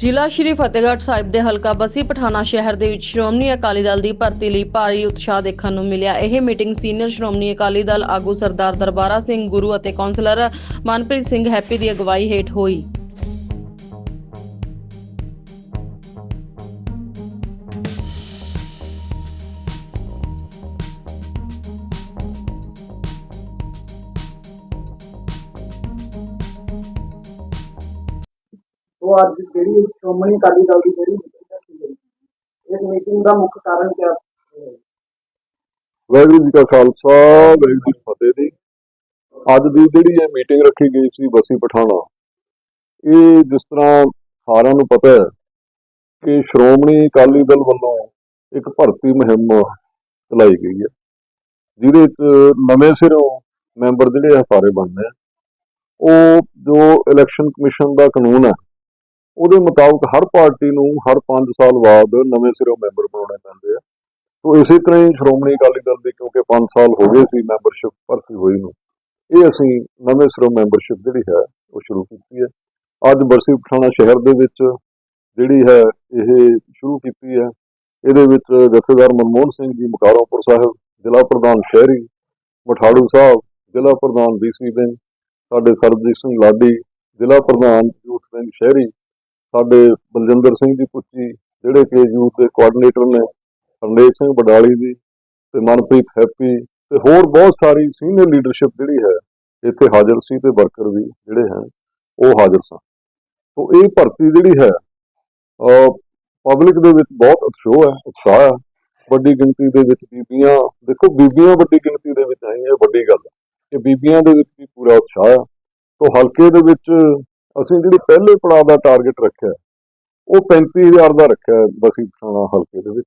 ਜ਼ਿਲ੍ਹਾ ਸ਼੍ਰੀ ਫਤਿਹਗੜ੍ਹ ਸਾਹਿਬ ਦੇ ਹਲਕਾ ਬਸੀ ਪਠਾਣਾ ਸ਼ਹਿਰ ਦੇ ਵਿੱਚ ਸ਼੍ਰੋਮਣੀ ਅਕਾਲੀ ਦਲ ਦੀ ਭਰਤੀ ਲਈ ਭਾਰੀ ਉਤਸ਼ਾਹ ਦੇਖਣ ਨੂੰ ਮਿਲਿਆ। ਇਹ ਮੀਟਿੰਗ ਸੀਨੀਅਰ ਸ਼੍ਰੋਮਣੀ ਅਕਾਲੀ ਦਲ ਆਗੂ ਸਰਦਾਰ ਦਰਬਾਰਾ ਸਿੰਘ, ਗੁਰੂ ਅਤੇ ਕੌਂਸਲਰ ਮਨਪ੍ਰੀਤ ਸਿੰਘ ਹੈਪੀ ਦੀ ਅਗਵਾਈ ਹੇਠ ਹੋਈ। ਉਹ ਅੱਜ ਜਿਹੜੀ ਸ਼੍ਰੋਮਣੀ ਅਕਾਲੀ ਦਲ ਦੀ ਜਿਹੜੀ ਮੀਟਿੰਗ ਰੱਖੀ ਗਈ ਇਸ ਮੀਟਿੰਗ ਦਾ ਮੁੱਖ ਕਾਰਨ ਕਿਆ ਹੈ ਵਾਹਿਗੁਰੂ ਜੀ ਕਾ ਖਾਲਸਾ, ਵਾਹਿਗੁਰੂ ਜੀ ਫਤਿਹ ਜੀ। ਅੱਜ ਦੀ ਜਿਹੜੀ ਇਹ ਮੀਟਿੰਗ ਰੱਖੀ ਗਈ ਸੀ ਬਸੀ ਪਠਾਣਾ, ਇਹ ਜਿਸ ਤਰ੍ਹਾਂ ਸਾਰਿਆਂ ਨੂੰ ਪਤਾ ਹੈ ਕਿ ਸ਼੍ਰੋਮਣੀ ਅਕਾਲੀ ਦਲ ਵੱਲੋਂ ਇੱਕ ਭਰਤੀ ਮੁਹਿੰਮ ਚਲਾਈ ਗਈ ਹੈ, ਜਿਹਦੇ ਵਿੱਚ ਨਵੇਂ ਸਿਰੋਂ ਮੈਂਬਰ ਜਿਹੜੇ ਆ, ਸਾਰੇ ਬਣਨੇ ਉਹ ਜੋ ਇਲੈਕਸ਼ਨ ਕਮਿਸ਼ਨ ਦਾ ਕਾਨੂੰਨ ਹੈ ਉਹਦੇ ਮੁਤਾਬਕ ਹਰ ਪਾਰਟੀ ਨੂੰ ਹਰ 5 ਸਾਲ ਬਾਅਦ ਨਵੇਂ ਸਿਰੋਂ ਮੈਂਬਰ ਬਣਾਉਣੇ ਪੈਂਦੇ ਆ। ਤੋ ਇਸੇ ਤਰ੍ਹਾਂ ਹੀ ਸ਼੍ਰੋਮਣੀ ਅਕਾਲੀ ਦਲ ਦੀ, ਕਿਉਂਕਿ 5 ਸਾਲ ਹੋ ਗਏ ਸੀ ਮੈਂਬਰਸ਼ਿਪ ਭਰਤੀ ਹੋਈ ਨੂੰ, ਇਹ ਅਸੀਂ ਨਵੇਂ ਸਿਰੋਂ ਮੈਂਬਰਸ਼ਿਪ ਜਿਹੜੀ ਹੈ, ਉਹ ਸ਼ੁਰੂ ਕੀਤੀ ਹੈ। ਅੱਜ ਬਰਸੀ ਪਠਾਣਾ ਸ਼ਹਿਰ ਦੇ ਵਿੱਚ ਜਿਹੜੀ ਹੈ, ਇਹ ਸ਼ੁਰੂ ਕੀਤੀ ਹੈ। ਇਹਦੇ ਵਿੱਚ ਜਥੇਦਾਰ ਮਨਮੋਹਨ ਸਿੰਘ ਜੀ ਮੁਕਾਰੋਂਪੁਰ ਸਾਹਿਬ, ਜ਼ਿਲ੍ਹਾ ਪ੍ਰਧਾਨ ਸ਼ਹਿਰੀ, ਮਠਾੜੂ ਸਾਹਿਬ, ਜ਼ਿਲ੍ਹਾ ਪ੍ਰਧਾਨ ਬੀਸੀ ਬੈਂਕ, ਸਾਡੇ ਸਰਬਜੀਤ ਸਿੰਘ ਲਾਡੀ, ਜ਼ਿਲ੍ਹਾ ਪ੍ਰਧਾਨ ਯੂਥ ਬੈਂਕ ਸ਼ਹਿਰੀ ਸਾਡੇ ਬਲਜਿੰਦਰ ਸਿੰਘ ਜੀ ਪੁੱਚੀ ਜਿਹੜੇ ਕਿ ਯੂਥ ਦੇ ਕੋਆਰਡੀਨੇਟਰ ਨੇ, ਹਰਨੇਕ ਸਿੰਘ ਬਡਾਲੀ ਜੀ ਤੇ ਮਨਪ੍ਰੀਤ ਹੈਪੀ ਤੇ ਹੋਰ ਬਹੁਤ ਸਾਰੀ ਸੀਨੀਅਰ ਲੀਡਰਸ਼ਿਪ ਜਿਹੜੀ ਹੈ, ਇੱਥੇ ਹਾਜ਼ਰ ਸੀ ਤੇ ਵਰਕਰ ਵੀ ਜਿਹੜੇ ਹਨ ਉਹ ਹਾਜ਼ਰ ਸਨ। ਤੋਂ ਇਹ ਭਰਤੀ ਜਿਹੜੀ ਹੈ ਪਬਲਿਕ ਦੇ ਵਿੱਚ ਬਹੁਤ ਉਤਸ਼ਾਹ ਹੈ ਉਤਸ਼ਾਹ ਹੈ। ਵੱਡੀ ਗਿਣਤੀ ਦੇ ਵਿੱਚ ਬੀਬੀਆਂ, ਦੇਖੋ ਬੀਬੀਆਂ ਵੱਡੀ ਗਿਣਤੀ ਦੇ ਵਿੱਚ ਆਈਆਂ, ਵੱਡੀ ਗੱਲ ਹੈ ਕਿ ਬੀਬੀਆਂ ਦੇ ਵਿੱਚ ਵੀ ਪੂਰਾ ਉਤਸ਼ਾਹ ਹੈ। ਤੋਂ ਹਲਕੇ ਦੇ ਵਿੱਚ ਅਸੀਂ ਜਿਹੜੀ ਪਹਿਲੇ ਪੜਾਅ ਦਾ ਟਾਰਗੇਟ ਰੱਖਿਆ, ਉਹ 35000 ਦਾ ਰੱਖਿਆ ਹੈ ਬਸੀ ਪਠਾਣਾ ਹਲਕੇ ਦੇ ਵਿੱਚ।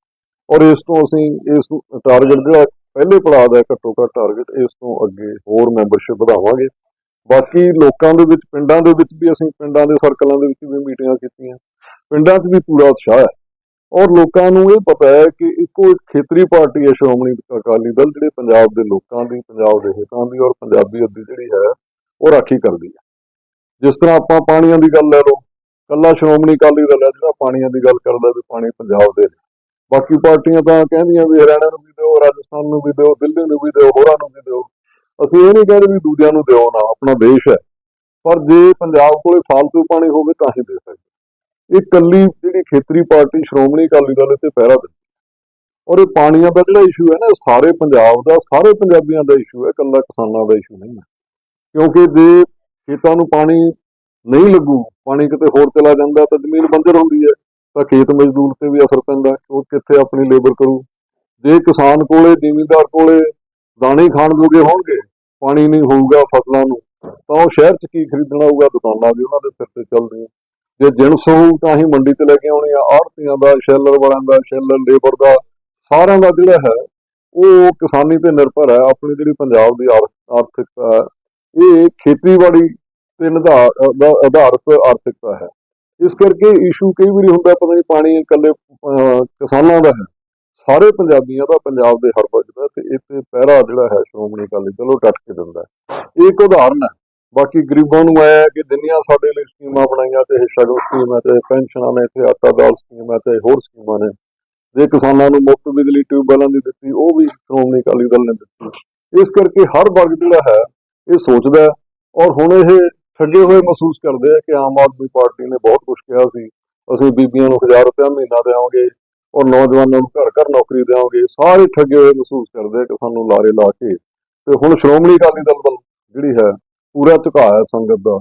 ਔਰ ਇਸ ਤੋਂ ਅਸੀਂ ਇਸ ਟਾਰਗੇਟ ਜਿਹੜਾ ਪਹਿਲੇ ਪੜਾਅ ਦਾ ਘੱਟੋ ਘੱਟ ਟਾਰਗੇਟ ਇਸ ਤੋਂ ਅੱਗੇ ਹੋਰ ਮੈਂਬਰਸ਼ਿਪ ਵਧਾਵਾਂਗੇ। ਬਾਕੀ ਲੋਕਾਂ ਦੇ ਵਿੱਚ, ਪਿੰਡਾਂ ਦੇ ਵਿੱਚ ਵੀ ਅਸੀਂ ਪਿੰਡਾਂ ਦੇ ਸਰਕਲਾਂ ਦੇ ਵਿੱਚ ਵੀ ਮੀਟਿੰਗਾਂ ਕੀਤੀਆਂ। ਪਿੰਡਾਂ 'ਚ ਵੀ ਪੂਰਾ ਉਤਸ਼ਾਹ ਹੈ। ਔਰ ਲੋਕਾਂ ਨੂੰ ਇਹ ਪਤਾ ਹੈ ਕਿ ਇੱਕੋ ਇੱਕ ਖੇਤਰੀ ਪਾਰਟੀ ਹੈ ਸ਼੍ਰੋਮਣੀ ਅਕਾਲੀ ਦਲ, ਜਿਹੜੇ ਪੰਜਾਬ ਦੇ ਲੋਕਾਂ ਦੀ, ਪੰਜਾਬ ਦੇ ਹਿੱਤਾਂ ਦੀ ਔਰ ਪੰਜਾਬੀਅਤ ਦੀ ਜਿਹੜੀ ਹੈ, ਉਹ ਰਾਖੀ ਕਰਦੀ ਹੈ। ਜਿਸ ਤਰ੍ਹਾਂ ਆਪਾਂ ਪਾਣੀਆਂ ਦੀ ਗੱਲ ਲੈ ਲਓ, ਕੱਲਾ ਸ਼੍ਰੋਮਣੀ ਅਕਾਲੀ ਦਲ ਹੈ ਜਿਹੜਾ ਪਾਣੀਆਂ ਦੀ ਗੱਲ ਕਰਦਾ ਵੀ ਪਾਣੀ ਪੰਜਾਬ ਦੇ ਨੇ। ਬਾਕੀ ਪਾਰਟੀਆਂ ਤਾਂ ਕਹਿੰਦੀਆਂ ਵੀ ਹਰਿਆਣਾ ਨੂੰ ਵੀ ਦਿਓ, ਰਾਜਸਥਾਨ ਨੂੰ ਵੀ ਦਿਓ, ਦਿੱਲੀ ਨੂੰ ਵੀ ਦਿਓ, ਹੋਰਾਂ ਨੂੰ ਵੀ ਦਿਓ ਅਸੀਂ ਇਹ ਨਹੀਂ ਕਹਿੰਦੇ ਵੀ ਦੂਜਿਆਂ ਨੂੰ ਦਿਓ ਨਾ, ਆਪਣਾ ਦੇਸ਼ ਹੈ ਪਰ ਜੇ ਪੰਜਾਬ ਕੋਲੇ ਫਾਲਤੂ ਪਾਣੀ ਹੋਵੇ ਤਾਂ ਹੀ ਦੇ ਸਕਦੇ ਇਹ ਕੱਲੀ ਜਿਹੜੀ ਖੇਤਰੀ ਪਾਰਟੀ ਸ਼੍ਰੋਮਣੀ ਅਕਾਲੀ ਦਲ ਤੇ ਪਹਿਰਾ ਦਿੰਦੀ ਹੈ। ਔਰ ਇਹ ਪਾਣੀਆਂ ਦਾ ਜਿਹੜਾ ਇਸ਼ੂ ਹੈ ਨਾ, ਇਹ ਸਾਰੇ ਪੰਜਾਬ ਦਾ, ਸਾਰੇ ਪੰਜਾਬੀਆਂ ਦਾ ਇਸ਼ੂ ਹੈ ਕੱਲਾ ਕਿਸਾਨਾਂ ਦਾ ਇਸ਼ੂ ਨਹੀਂ ਹੈ ਕਿਉਂਕਿ ਜੇ ਖੇਤਾਂ ਨੂੰ ਪਾਣੀ ਨਹੀਂ ਲੱਗੂ, ਪਾਣੀ ਕਿਤੇ ਹੋਰ ਚਲਾ ਜਾਂਦਾ ਤਾਂ ਜ਼ਮੀਨ ਬੰਜਰ ਹੁੰਦੀ ਹੈ, ਤਾਂ ਖੇਤ ਮਜ਼ਦੂਰ ਤੇ ਵੀ ਅਸਰ ਪੈਂਦਾ ਉਹ ਕਿੱਥੇ ਆਪਣੀ ਲੇਬਰ ਕਰੂ? ਜੇ ਕਿਸਾਨ ਕੋਲੇ, ਜ਼ਿਮੀਂਦਾਰ ਕੋਲੇ ਦਾਣੇ ਖਾਣ ਜੋਗੇ ਹੋਣਗੇ, ਪਾਣੀ ਨਹੀਂ ਹੋਊਗਾ ਫਸਲਾਂ ਨੂੰ, ਤਾਂ ਉਹ ਸ਼ਹਿਰ 'ਚ ਕੀ ਖਰੀਦਣਾ ਹੋਊਗਾ? ਦੁਕਾਨਾਂ ਵੀ ਉਹਨਾਂ ਦੇ ਸਿਰ ਤੇ ਚੱਲਦੀਆਂ ਜੇ ਜਿਣਸ ਹੋਊ ਤਾਂ ਹੀ ਮੰਡੀ ਤੇ ਲੈ ਕੇ ਆਉਣੀ ਆ, ਆੜਤੀਆਂ ਦਾ, ਸ਼ੈਲਰ ਵਾਲਿਆਂ ਦਾ, ਸ਼ੈਲਰ ਲੇਬਰ ਦਾ, ਸਾਰਿਆਂ ਦਾ ਜਿਹੜਾ ਹੈ, ਉਹ ਕਿਸਾਨੀ ਤੇ ਨਿਰਭਰ ਹੈ, ਆਪਣੀ ਜਿਹੜੀ ਪੰਜਾਬ ਦੀ ਆਰ- ਆਰਥਿਕਤਾ ਇਹ ਖੇਤੀਬਾੜੀ ਤੇ ਨਿਧਾਰ ਦਾ ਆਧਾਰਿਤ ਆਰਥਿਕਤਾ ਹੈ। ਇਸ ਕਰਕੇ ਇਸ਼ੂ ਕਈ ਵਾਰੀ ਹੁੰਦਾ ਪਤਾ ਨਹੀਂ ਪਾਣੀ ਇਕੱਲੇ ਕਿਸਾਨਾਂ ਦਾ ਹੈ। ਸਾਰੇ ਪੰਜਾਬੀਆਂ ਦਾ, ਪੰਜਾਬ ਦੇ ਹਰ ਵਰਗ ਦਾ, ਤੇ ਇੱਥੇ ਪਹਿਰਾ ਜਿਹੜਾ ਹੈ, ਸ਼੍ਰੋਮਣੀ ਅਕਾਲੀ ਦਲ ਉਹ ਡਟ ਕੇ ਦਿੰਦਾ ਇਹ ਇੱਕ ਉਦਾਹਰਨ ਹੈ, ਬਾਕੀ ਗਰੀਬਾਂ ਨੂੰ ਆਇਆ ਕਿ ਜਿੰਨੀਆਂ ਸਾਡੇ ਲਈ ਸਕੀਮਾਂ ਬਣਾਈਆਂ, ਤੇ ਸ਼ਗਨ ਸਕੀਮ ਹੈ, ਤੇ ਪੈਨਸ਼ਨਾਂ ਨੇ, ਤੇ ਆਟਾ ਦਾਲ ਸਕੀਮ ਹੈ, ਤੇ ਹੋਰ ਸਕੀਮਾਂ ਨੇ, ਜੇ ਕਿਸਾਨਾਂ ਨੂੰ ਮੁਫਤ ਬਿਜਲੀ ਟਿਊਬਵੈਲਾਂ ਦੀ ਦਿੱਤੀ, ਉਹ ਵੀ ਸ਼੍ਰੋਮਣੀ ਅਕਾਲੀ ਦਲ ਨੇ ਦਿੱਤੀ। ਇਸ ਕਰਕੇ ਹਰ ਵਰਗ ਜਿਹੜਾ ਹੈ ਇਹ ਸੋਚਦਾ ਔਰ ਹੁਣ ਇਹ ਠੱਗੇ ਹੋਏ ਮਹਿਸੂਸ ਕਰਦੇ ਆ ਕਿ ਆਮ ਆਦਮੀ ਪਾਰਟੀ ਨੇ ਬਹੁਤ ਕੁਝ ਕਿਹਾ ਸੀ। ਅਸੀਂ ਬੀਬੀਆਂ ਨੂੰ 1000 ਰੁਪਏ ਮਹੀਨਾ ਦੇਵਾਂਗੇ ਔਰ ਨੌਜਵਾਨਾਂ ਨੂੰ ਘਰ ਘਰ ਨੌਕਰੀ ਦੇਵਾਂਗੇ ਸਾਰੇ ਠੱਗੇ ਹੋਏ ਮਹਿਸੂਸ ਕਰਦੇ ਆ ਕਿ ਸਾਨੂੰ ਲਾਰੇ ਲਾ ਕੇ। ਤੇ ਹੁਣ ਸ਼੍ਰੋਮਣੀ ਅਕਾਲੀ ਦਲ ਵੱਲ ਜਿਹੜੀ ਹੈ, ਪੂਰਾ ਝੁਕਾਅ ਹੈ ਸੰਗਤ ਦਾ।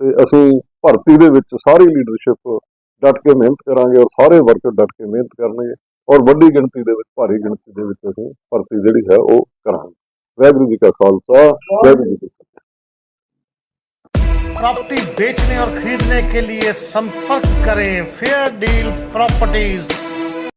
ਤੇ ਅਸੀਂ ਭਰਤੀ ਦੇ ਵਿੱਚ ਸਾਰੀ ਲੀਡਰਸ਼ਿਪ ਡਟ ਕੇ ਮਿਹਨਤ ਕਰਾਂਗੇ ਔਰ ਸਾਰੇ ਵਰਕਰ ਡਟ ਕੇ ਮਿਹਨਤ ਕਰਨਗੇ। ਔਰ ਵੱਡੀ ਗਿਣਤੀ ਦੇ ਵਿੱਚ, ਭਾਰੀ ਗਿਣਤੀ ਦੇ ਵਿੱਚ ਅਸੀਂ ਭਰਤੀ ਜਿਹੜੀ ਹੈ ਉਹ ਕਰਾਂਗੇ। ਵਾਹਿਗੁਰੂ ਜੀ ਕਾ ਖਾਲਸਾ ਵਾਹਿਗੁਰੂ ਜੀ ਕੀ ਫਤਿਹ प्रॉपर्टी बेचने और खरीदने के लिए संपर्क करें फेयर डील प्रॉपर्टीज